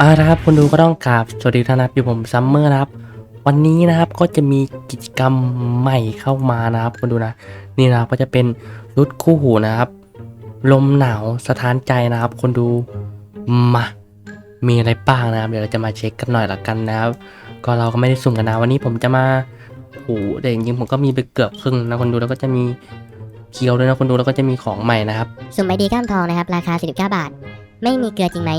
อ่านะครับคนดูก็ต้องกราบสวัสดีท่านนะครับอยู่ผมซัมเมอร์นะครับ วันนี้นะครับก็จะมีกิจกรรมใหม่เข้ามานะครับคนดูนะนี่นะครับก็จะเป็นรุดคู่หูนะครับ ลมหนาวสถานใจนะครับคนดูมามีอะไรบ้างนะครับ เดี๋ยวเราจะมาเช็คกันหน่อยละกันนะครับ ก็เราก็ไม่ได้สุ่มกันนะวันนี้ผมจะมาโอ้โหแต่จริงๆผมก็มีไปเกือบครึ่งนะคนดูแล้วก็จะมีเคียวด้วยนะคนดูแล้วก็จะมีของใหม่นะครับสุ่มไอดีก้ามทองนะครับ ราคา 49 บาท ไม่มีเกลือจริงไหม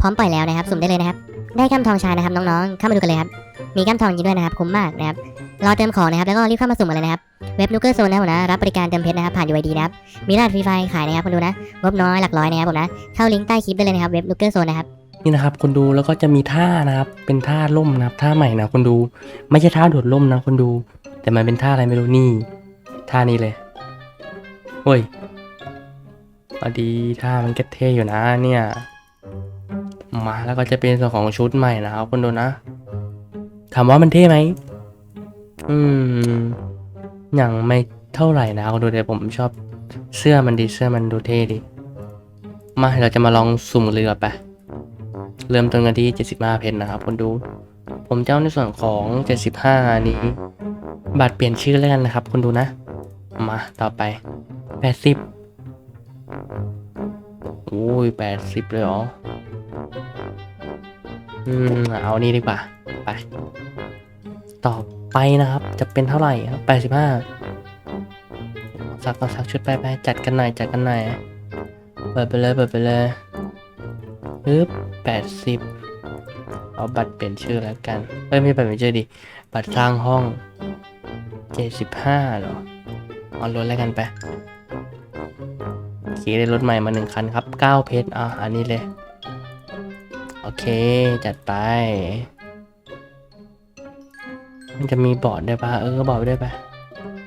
พร้อมปล่อยแล้วนะครับ สุ่มได้เลยนะครับ ได้ก้ามทองชายนะครับน้องๆ เข้ามาดูกันเลยครับ มีก้ามทองจริงด้วยนะครับ คุ้มมากนะครับ รอเติมของนะครับ แล้วก็รีบเข้ามาสุ่มกันเลยนะครับ เว็บนูเกอร์โซนนะผมนะ รับบริการเติมเพชรนะครับ ผ่าน UID นะครับ มีรหัสฟรีไฟล์ขายนะครับคนดูนะ งบน้อยหลักร้อยนะครับผมนะ เข้าลิงก์ใต้คลิปได้เลยนะครับ เว็บนูเกอร์โซนนะครับนี่นะครับคนดูแล้วก็จะมีท่านะครับ เป็นท่าล่มนะครับท่าใหม่นะคนดู ไม่ใช่ท่าโดดล่มนะคนดู แต่มันเป็นท่าอะไรไม่รู้นี่ท่านี้เลยโอ้ย พอดีท่ามันก็เท่อยู่นะเนี่ย มาแล้วก็จะเป็นส่วนของชุดใหม่นะครับคนดูนะ ถามว่ามันเท่ไหม อืม อย่างไม่เท่าไหร่นะคนดูแต่ผมชอบเสื้อมันดีเสื้อมันดูเท่ดี มาเราจะมาลองสุ่มเรือไป เริ่มต้นกันที่ 75 เพนนะครับคนดู ผมเจะเอาในส่วนของ 75 นี้ บัตรเปลี่ยนชื่อแล้วกันนะครับคนดูนะ มาต่อไป 80 โอ้ย80เลยเหรอ อืม เอานี่ดีกว่า ไป ต่อไปนะครับ จะเป็นเท่าไหร่ครับ85สักต่อสักชุดไปไปจัดกันหน่อยจัดกันหน่อยเปิดไปเลยเปิดไปเลยปึ๊บแปดสิบเอาบัตรเปลี่ยนชื่อแล้วกันเอ้ยไม่ใช่บัตรเปลี่ยนชื่อดิ บัตรสร้างห้องเจ็ดสิบห้าเหรอ เอารถแล้วกันไป ขี่ได้รถใหม่มาหนึ่งคันครับเก้าเพชรอะอันนี้เลย โอเคจัดไป มันจะมีบอร์ดได้ปะเออ บอร์ดได้วยปะ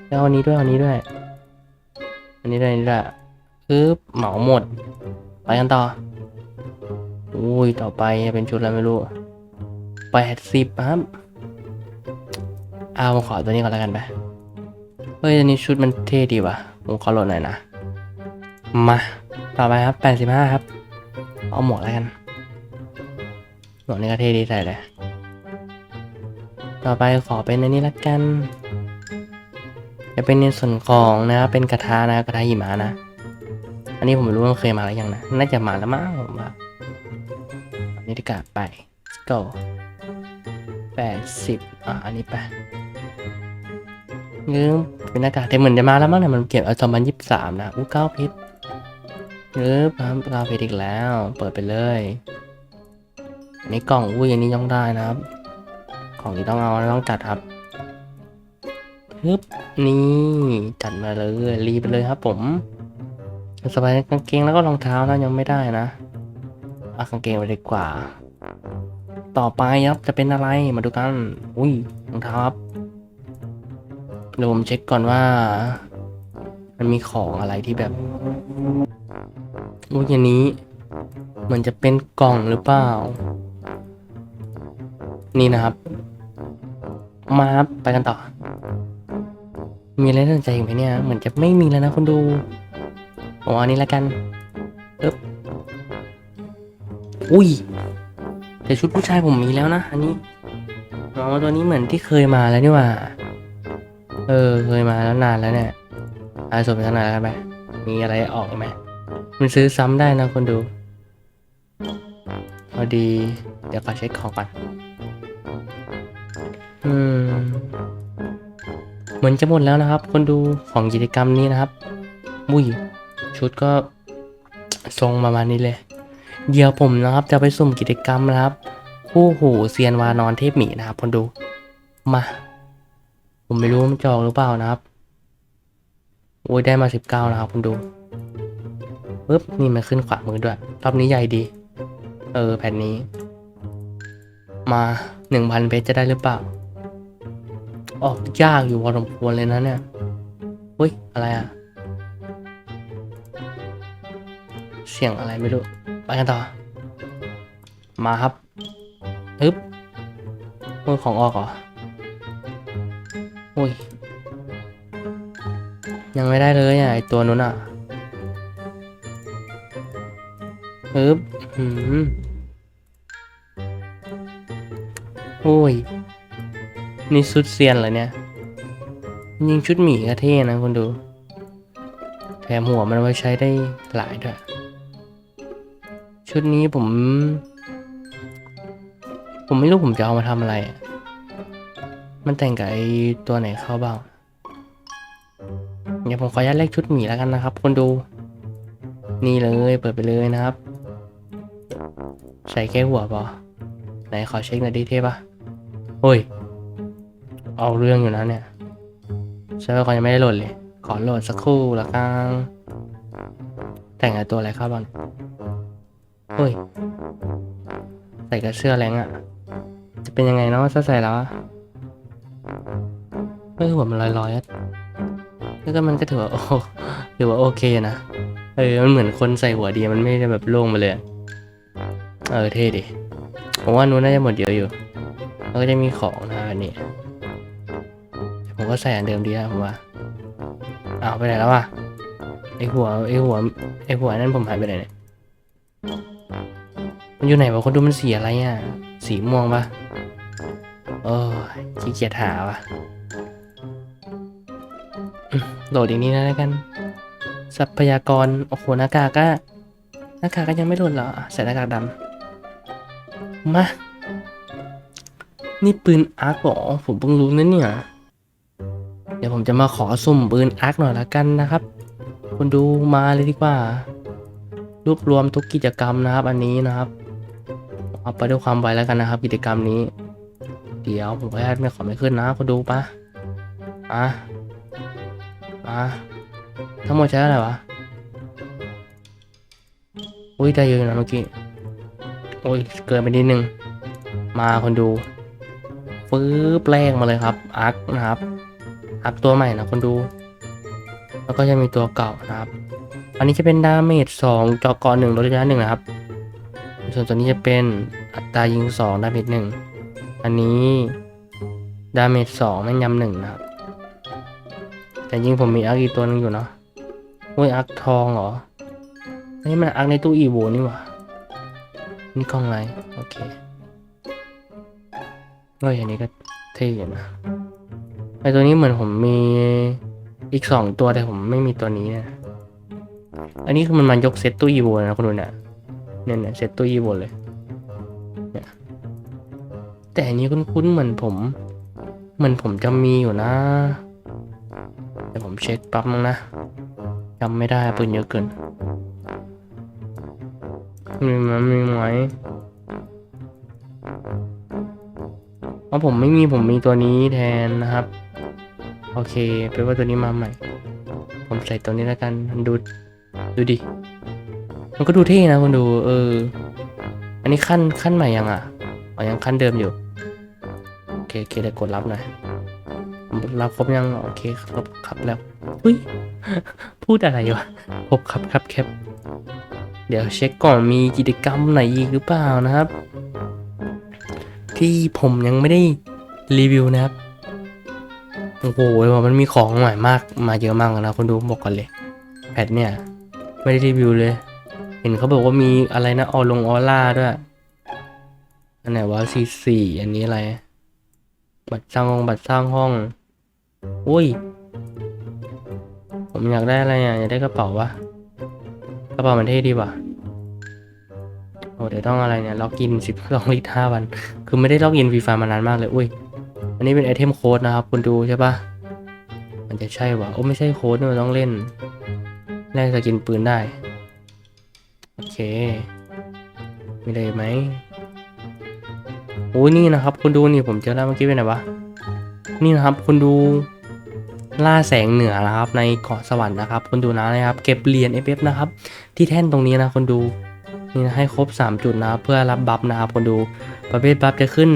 แล้วอันนี้ด้วยอันนี้ด้วย อันนี้ด้วยอันนี้ด้วยปึ๊บเหมาหมด ไปกันต่ออุ้ยต่อไปเป็นชุดอะไรไม่รู้แปดสิบครับเอาผมขอตัวนี้ก่อนแล้วกันไปเฮ้ยอันนี้ชุดมันเท่ดีว่ะผมขอโหลดหน่อยนะ มา ต่อไปครับแปดสิบห้าครับ เอาหมวกแล้วกัน หมวกนี้ก็เท่ดีใส่เลย ต่อไปขอเป็นอันนี้ละกัน จะเป็นในส่วนของนะครับเป็นกระทะนะกระทะหิมะนะ อันนี้ผมไม่รู้ว่ามันเคยมาหรือยังนะ น่าจะมาแล้วมั้งผมว่านี่ดีกว่าไป go แปดสิบอะอันนี้ไปเงื้อเป็นอากาศแต่เหมือนจะมาแล้วมั้งเนี่ยมันเก็บเอาสองพันยี่สิบสามนะอู้เก้าพชร เงื้อพัมเก้าเพชรอีกแล้ว เปิดไปเลยอันนี้กล่องอุ้ยอันนี้ย่องได้นะครับ ของที่ต้องเอาต้องจัดครับฮึบนี่จัดมาเลยรีบไปเลยครับ ผมสบายกางเกงแล้วก็รองเท้านะยังไม่ได้นะเอากางเกงไปดีกว่า ต่อไปครับจะเป็นอะไรมาดูกันอุ้ยรองเท้าครับเดี๋ยวผมเช็คก่อนว่า มันมีของอะไรที่แบบ อุ้ยอย่างนี้เหมือนจะเป็นกล่องหรือเปล่า นี่นะครับ มาครับไปกันต่อ มีอะไรน่าสนใจอีกไหมเนี่ย เหมือนจะไม่มีแล้วนะคนดูผมเอาอันนี้แล้วกันปึ๊บอุ้ย แต่ชุดผู้ชายผมมีแล้วนะ อันนี้น้องตัวนี้เหมือนที่เคยมาแล้วนี่ว่า เออ เคยมาแล้วนานแล้วเนี่ยอาสมไปทางไหนกันไปมีอะไรออกไหม มันซื้อซ้ำได้นะคนดู พอดี เดี๋ยวขอเช็คของก่อน อืม เหมือนจะหมดแล้วนะครับ คนดูของกิจกรรมนี้นะครับอุ้ยชุดก็ทรงประมาณนี้เลย เดี๋ยวผมนะครับ จะไปสุ่มกิจกรรมนะครับ คู่หูเซียนวานอนเทพหมีนะครับ คนดู มา ผมไม่รู้มันจออกหรือเปล่านะครับ โอ้ยได้มาสิบเก้านะครับ คุณดู ปึ๊บนี่มันขึ้นขวามือด้วย รอบนี้ใหญ่ดี เออแผ่นนี้ มาหนึ่งพันเพชรจะได้หรือเปล่า ออกยากอยู่พอสมควรเลยนะเนี่ยอุ้ย อะไรอะเสียงอะไรไม่รู้ ไปกันต่อ มาครับฮึบมือของออกเหรออุ้ยยังไม่ได้เลยอะไอตัวนู้นอะ ฮึบหืมโอ้ย นี่สุดเซียนเหรอเนี่ย ยิงชุดหมีก็เท่นะคุณดู แถมหัวมันไว้ใช้ได้หลายด้วย ชุดนี้ผม ผมไม่รู้ผมจะเอามาทำอะไรอะมันแต่งกับไอตัวไหนเข้าบ้างเดี๋ยวผมขออนุญาตเลขชุดหมีแล้วกันนะครับ คนดู นี่เลยเปิดไปเลยนะครับ ใส่แค่หัวปะไหนขอเช็คหน่อยดิเทปะโอ้ย เอาเรื่องอยู่นะเนี่ยใช่ว่าก่อยังไม่ได้โหลดเลย ขอโหลดสักครู่ละกันแต่งตัวอะไรครับบอลโอ้ย ใส่กับเสื้อแรงอะ่ะ จะเป็นยังไงเนาะถ้าใส่แล้วอะไม่หัวมันลอยๆอะแล้วก็มันก็ถือว่าโอ้ถือว่าโอเคนะ เออ มันเหมือนคนใส่หัวดีมันไม่ได้แบบโล่งไปเลย เออเท่ดิผมว่านู้นน่าจะหมดเยอะอยู่แล้วก็จะมีของนะนนี้ผมก็ใส่อันเดิมดีนะผมว่าเอาวไปไหนแล้ววะไอหัวไอหัวไอหัวนั่นผมหายไปไหนเนี่ยมันอยู่ไหนวะคนดูมันสีอะไรอะสีม่วงปะโอ้ยขี้เกียจหาวะโหลดอีกนี้นะแล้วกัน ทรัพยากร โอ้โหหน้ากากก็หน้ากากก็ยังไม่โหลดเหรอใส่หน้ากากดำ มา นี่ปืนอาร์คเหรอผมเพิ่งรู้นะเนี่ย เดี๋ยวผมจะมาขอสุ่มปืนอาร์คหน่อยละกันนะครับคุณดูมาเลยดีกว่า รวบรวมทุกกิจกรรมนะครับ อันนี้นะครับเอาไปด้วยความไวแล้วกันนะครับ กิจกรรมนี้ เดี๋ยวผมขออนุญาตไม่ขอไม่ขึ้นนะคุณดูปะอะอะทั้งหมดใช้อะไรวะ อุ้ยได้เยอะนะเมื่อกี้ โอ้ยเกินไปนิดนึง มาคนดูฟื้อแปลงมาเลยครับอาร์คนะครับอาร์คตัวใหม่นะคนดู แล้วก็จะมีตัวเก่านะครับ อันนี้จะเป็นดาเมจสองจอกรหนึ่งลดระยะหนึ่งนะครับ ส่วนตัวนี้จะเป็นอัตรายิงสองดาเมจหนึ่งอันนี้ดาเมจสองแม่นยำหนึ่งนะครับ แต่ยิงผมมีอาร์คอีกตัวหนึงอยู่เนาะโอ้ยอาร์คทองเหรออันนี้มันอาร์คในตู้อีโวนี่หว่า นี่กล้องไรโอเคเฮ้ยอันนี้ก็เท่อยู่นะไอตัวนี้เหมือนผมมีอีกสองตัวแต่ผมไม่มีตัวนี้นะอันนี้คือมันมายกเซตตู้อีโวนะคุณดูนี่ยเนี่ยเนี่ยเซตตู้อีโวเลยเนี่ยแต่อันนี้คุ้นๆเหมือนผมเหมือนผมจะมีอยู่นะเดี๋ยวผมเช็คปั๊บนึงนะจำไม่ได้ปืนเยอะเกิน มีมันมีไหมเพราะผมไม่มีผมมีตัวนี้แทนนะครับ โอเคแปลว่าตัวนี้มาใหม่ ผมใส่ตัวนี้แล้วกันดูดูดิ มันก็ดูเท่นะคุณดู เออ อันนี้ขั้นขั้นใหม่ยังอะอ๋อยังขั้นเดิมอยู่ โอเคโอเคเดี๋ยวกดรับหน่อยรับครบยังโอเคครบครับแล้วอุ้ยพูดอะไรวะครบครับครับแคป เดี๋ยวเช็คก่อนมีกิจกรรมไหนอีกหรือเปล่านะครับ ที่ผมยังไม่ได้รีวิวนะครับโอ้โหมันมีของใหม่มากมาเยอะมากนะคุณดูบอกก่อนเลยแพทเนี่ย ไม่ได้รีวิวเลย เห็นเขาบอกว่ามีอะไรนะออลงออร่าด้วยอันไหนวะซีสี่อันนี้อะไร บัตรสร้างห้องบัตรสร้างห้อง อุ้ย ผมอยากได้อะไรอะอยากได้กระเป๋าวะ กระเป๋ามันเท่ดีว่ะโอ้เดี๋ยวต้องอะไรเนี่ย ล็อกอินสิบสองลิตรห้าวัน คือไม่ได้ล็อกอินฟรีไฟมานานมากเลย อุ้ย อันนี้เป็นไอเทมโค้ดนะครับ คุณดูใช่ปะมันจะใช่วะโอ้ไม่ใช่โค้ดนี่มันต้องเล่น แลกสกินปืนได้ โอเค มีอะไรไหมโอ้ยนี่นะครับ คุณดูนี่ผมเจอแล้วเมื่อกี้เป็นไหนวะ นี่นะครับ คุณดู ล่าแสงเหนือนะครับในเกาะสวรรค์นะครับคุณดูนะนะครับ เก็บเหรียญ FF นะครับที่แท่นตรงนี้นะคุณดูนี่นะให้ครบ 3 จุดนะครับเพื่อรับบัฟนะครับคุณดูประเภทบัฟจะขึ้น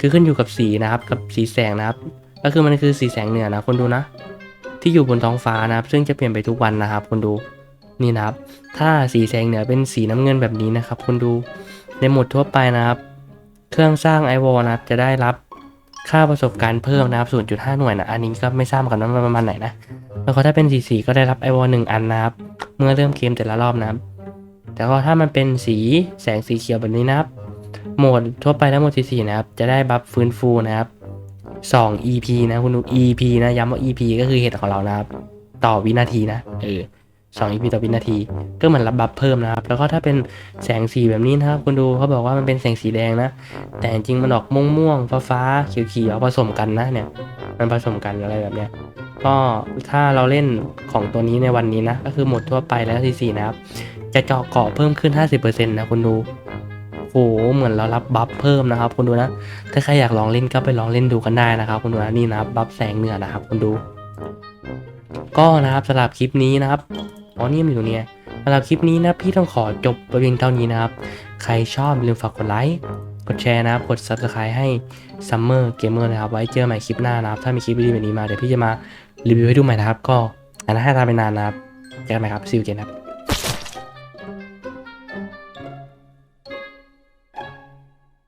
คือขึ้นอยู่กับสีนะครับกับสีแสงนะครับ ก็คือมันคือสีแสงเหนือนะคุณดูนะ ที่อยู่บนท้องฟ้านะครับ ซึ่งจะเปลี่ยนไปทุกวันนะครับคุณดูนี่นะครับ ถ้าสีแสงเหนือเป็นสีน้ำเงินแบบนี้นะครับคุณดูในหมดทั่วไปนะครับ เครื่องสร้างไอวอลนะครับจะได้รับ ค่าประสบการณ์เพิ่มนะครับ 0.5 หน่วยนะ อันนี้ก็ไม่ทราบกันว่ามันประมาณไหนนะ แล้วก็ถ้าเป็นสีสีก็ได้รับไอวอลหนึ่งอันนะครับ เมื่อเริ่มเกมแต่ละรอบนะครับ แต่ก็ถ้ามันเป็นสีแสงสีเขียวแบบนี้นะครับ โหมดทั่วไปและโหมดที่สี่นะครับ จะได้บัฟฟื้นฟูนะครับสอง EP นะคุณดู EP นะ ย้ำว่า EP ก็คือเหตุของเรานะครับ ต่อวินาทีนะ เออ สอง EP ต่อวินาที ก็เหมือนรับบัฟเพิ่มนะครับ แล้วก็ถ้าเป็นแสงสีแบบนี้นะครับ คุณดูเขาบอกว่ามันเป็นแสงสีแดงนะ แต่จริงมันออกม่วงม่วงฟ้าฟ้าเขียวเขียวผสมกันนะเนี่ย มันผสมกันอะไรแบบเนี้ย ก็ถ้าเราเล่นของตัวนี้ในวันนี้นะ ก็คือหมดทั่วไปแล้วทีสี่นะครับ จะเจาะเกาะเพิ่มขึ้น 50%นะคุณดูโหเหมือนเรารับบัฟเพิ่มนะครับคุณดูนะ ถ้าใครอยากลองเล่นก็ไปลองเล่นดูกันได้นะครับ คุณดูนะนี่นะครับบัฟแสงเหนือนะครับคุณดู ก็นะครับสำหรับคลิปนี้นะครับ อ๋อนี่มันอยู่เนี้ยสำหรับคลิปนี้นะพี่ต้องขอจบไปเพียงเท่านี้นะครับ ใครชอบลืมฝากกดไลค์กดแชร์นะครับ กด subscribe ให้ Summer Gamer นะครับ ไว้เจอใหม่คลิปหน้านะครับ ถ้ามีคลิปดีแบบนี้มาเดี๋ยวพี่จะมารีวิวให้ดูใหม่นะครับ ก็อันนั้นให้ทามไปนานนะครับเจอกันใหม่ครับซิวเกนครับ